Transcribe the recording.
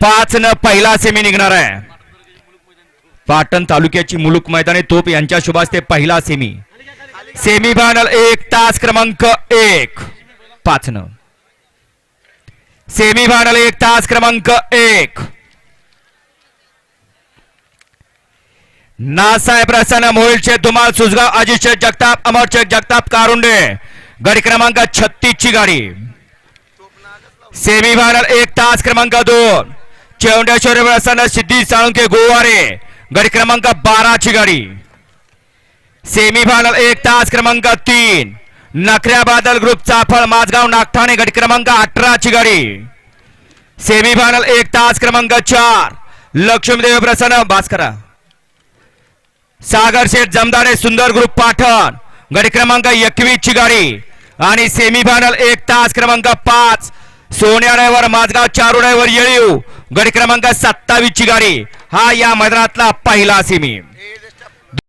पाच न पहिला सेमी निघणार आहे. पाटण तालुक्याची मुलुक मैदानी तोप यांच्या शुभास्ते पहिला सेमी सेमी फायनल एक तास क्रमांक एक. पाच न सेमी फायनल एक तास क्रमांक एक. नासाहेब प्रसन्न मोहिलचे धुमाल सुजगाव अजित जगताप अमर जगताप कारुंडे. गाडी क्रमांक छत्तीस ची गाडी. सेमी फायनल एक तास क्रमांक दोन. चेवंडेश्वर असताना सिद्धी साळुंके गोवारे. गडी क्रमांक बारा ची गाडी. सेमी फायनल एक तास क्रमांक तीन. नखऱ्या बादल ग्रुप चाफळ माझगाव नागठाणे गट क्रमांक अठरा ची गाडी. सेमी फायनल एक तास क्रमांक चार. लक्ष्मीदेव प्रसन्न भास्करा. सागर शेठ जमदारे सुंदर ग्रुप पाठण. गट क्रमांक एकवीस ची गाडी. आणि सेमी फायनल एक तास क्रमांक पाच. Sonya driver Mazgaon Charu driver Yeliv. गाडी क्रमांक सत्तावीस ची गाडी. हा या मैदानातला पहिला सेमी.